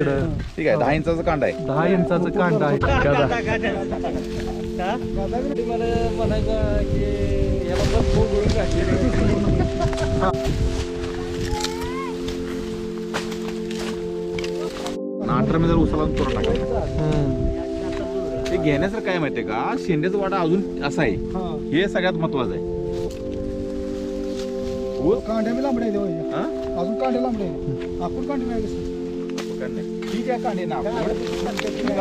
इकडं ठीक आहे दहा इंचाचा कांदा आहे. दहा इंचाचं कांदा आहे. गदा मला म्हणायचं की याला बस गोळून अठरा मी जर उसाला करून टाकायचं. हम्म. ते घेण्यासारखं काय माहितीये का? शेंड्याचा वाटा अजून असा आहे. हे. सगळ्यात महत्वाचं आहे. ऊस कांड्या बी लांबडे आहे देवा. हा? अजून कांडे लांबडे आहे. आपण कांडे नाही कसं ना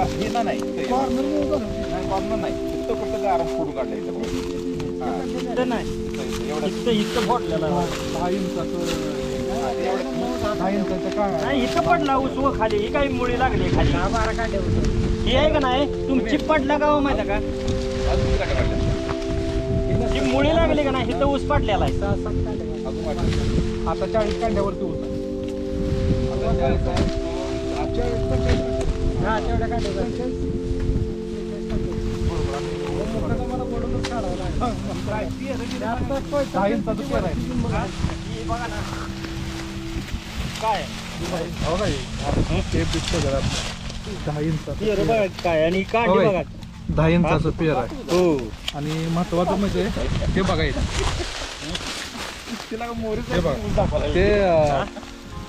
हे ना नाही कॉर्नर. नाही, corner नाही फक्त फक्त गारा फोडून काढलं इथं. हा. एवढं हा. नाही इथं पडला ऊस व खाली ही काही मुळी लागली खाली ही आहे का नाही तुमची पडला का हो माहिती आहे का? ही मुळी लागली का नाही इथं ऊस पडलेला आहे. आता चाळीस कांड्यावरती होता आहे. हा तेवढ्या ही बघा ना काय? हो हे? ते ही काय? आणि. बघा दहा इंचाचं पेर आहे हो आणि महत्वाचं म्हणजे हे बघायचं हे ते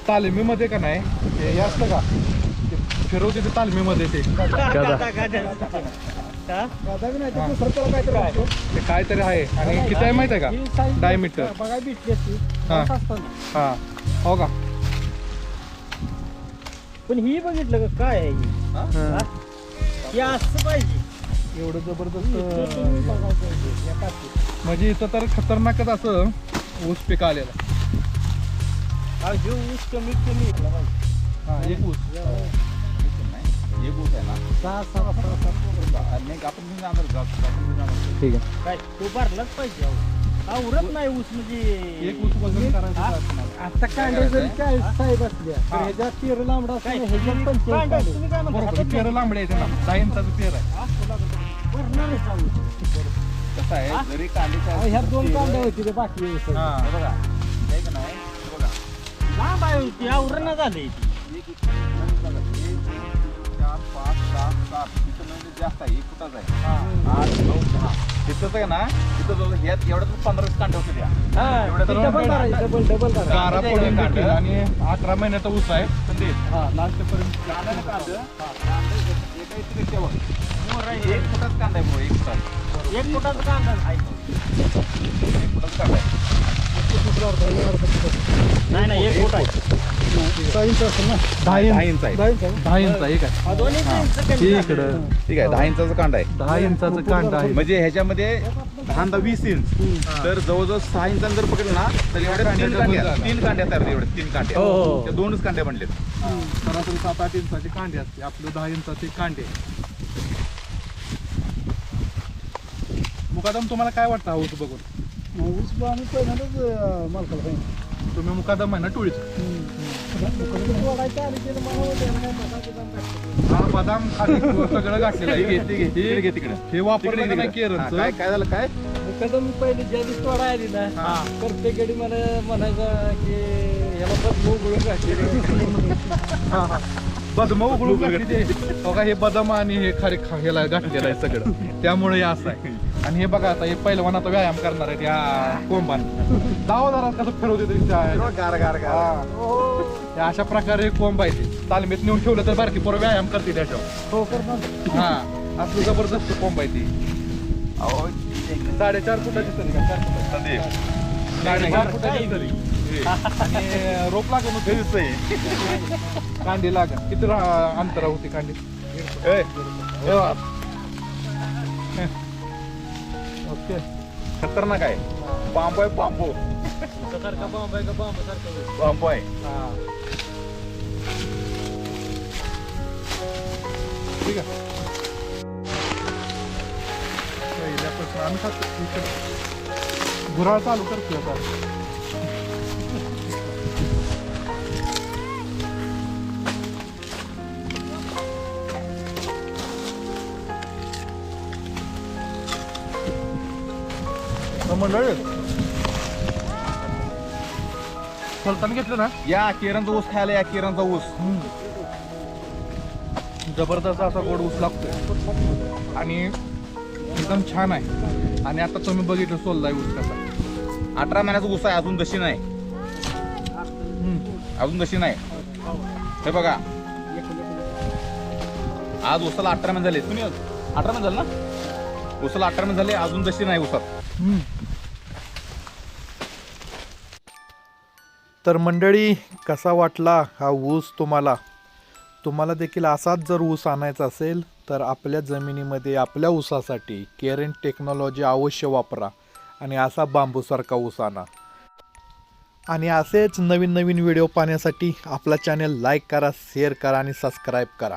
तालमीमध्ये का नाही? ते हे असतं का? ते फिरवते ते तालमीमध्ये ते. गदा. हा? ते काहीतरी आहे. आणि किती आहे माहिती आहे का? डायमीटर हा. हा. हो का? पण ही बघितलं का काय आहे ही? हं. हे? असं पाहिजे. एवढं जबरदस्त. म्हणजे इथं तर खतरनाकच असं ऊस पिक आलेलं हा, ह्यो ऊस कमीत कमी हा एक ऊस. नाही, एक ऊस आहे ना? नाही आपण घेऊन जाणार जातो, आपण घेऊन जाणार. ठीक आहे. काय तो भरलाच पाहिजे अहो. हा उरत नाही ऊस म्हणजे? एक ऊस वजन करायचं हा? असतं. आता कांडे जरी चाळीस साहेब असल्या तर ह्याच्यात पेर लांबडा काय कांडे, तुम्ही काय म्हणता? बरोबर पेर लांबडे आहे पेर आहे. भरणार जरी ह्यात दोन कांदे होते ते बाकी हा, हे बघा. हे का नाही. हे लांब आहे ऊस, या उरणं झालंय ती. एक चार पाच सात इथं म्हणजे जास्त आहे एक फुटाचा आहे आठ नऊ दहा इथंच आहे ना इथं जवळ ह्यात एवढ्याच पंधरा कांडे होते त्या हा, डबल डबल पडून आणि अठरा महिन्याचा ऊस आहे संदीप. हा लास्टपर्यंत कांदा कांदा एका इथे एक फुटाच कांदा आहे एक फुटाचा एक फुटाचा कांदा आहे. एक फुटाचा कांदा आहे. नाही नाही दहा इंच दहा इंच आहे दहा इंच एक आहे हा, दोन्ही इंच कमी हे झालं. इकडं ठीक आहे दहा इंचाचा कांदा आहे. दहा इंचाचं कांदा आहे. म्हणजे ह्याच्यामध्ये दहा दहा वीस इंच. तर जवळजवळ सहा इंचांनी जर पकडलं ना तर एवढ्या तीन कांड्या तीन कांड्या तयार एवढे तीन कांड्या हो, हो. त्या दोनच कांड्या बनलेत. सरासरी सात आठ इंचाचे कांडे असते. आपलं दहा इंचाचे कांडे. मुकादम तुम्हाला काय वाटतं? हा ऊस बघून. ऊस आम्ही पहिल्यांदाच मालकाला पाहिजे तुम्ही मुकादम आहे ना टोळीच? बिदाम. हा बदाम खाली सगळं घातलेलं आहे. घे ते घे तिकडे. हे वापरलं नाही हा, काय काय झालं काय? मुकादम मी पहिले ज्या दिवशी तोडा आली ना हा. प्रत्येक गडी मला म्हणायचं की याला बस उघडून घातली. बदम उघडून घातली ते. बघा हे बदाम आणि हे खाली खा- ह्याला घातलेलं आहे सगळं. त्यामुळे हे असं आहे. आणि हे बघा आता हे पहिलवान आता व्यायाम करणार आहे त्या कोंबान. दहा दारात कसं फिरवते तरी त्या- गार गार हा. हे अशा प्रकारे कोंब आहे ते तालमीत नेऊन ठेवलं तर बारकी पोरं व्यायाम करते त्याच्यावर हो हा. असलं जबरदस्त कोंब आहे ती. अहो साडेचार फुटाची तरी का? चार फुटाची? संदीप साडेचार फुटाची तरी. आणि रोप आहे. कांडी लागत किती अंतरा होती कांडी? खतरनाक आहे. बांबू आहे बांबू. सारखा आहे का बॉम्ब सारखं बांबू? आहे. ठीक आहे. पहिल्यापासून आम्ही गुराळ चालू करतोय आता. मंडळ. सुलतान घेतलं ना? या केरांचा ऊस खायला या केरांचा ऊस. जबरदस्त असा गोड ऊस लागतोय. आणि एकदम छान आहे. आणि आता तुम्ही बघितलं सोललाय ऊस कसा. अठरा महिन्याचा ऊस आहे अजून दशी नाही. अजून दशी नाही. हे बघा. आज उसाला अठरा महिने झाले. तुम्ही अठरा महिने झाले ना? उसाला अठरा महिने झाले अजून दशी नाही उसात तर मंडळी कसा वाटला हा ऊस तुम्हाला? तुम्हाला देखील असाच जर ऊस आणायचा असेल तर आपल्या जमिनीमध्ये आपल्या ऊसासाठी केरेन टेक्नॉलॉजी अवश्य वापरा आणि असा बांबूसारखा ऊस आणा. आणि असेच नवीन नवीन व्हिडिओ पाहण्यासाठी आपला चॅनल लाईक करा शेअर करा आणि सबस्क्राईब करा.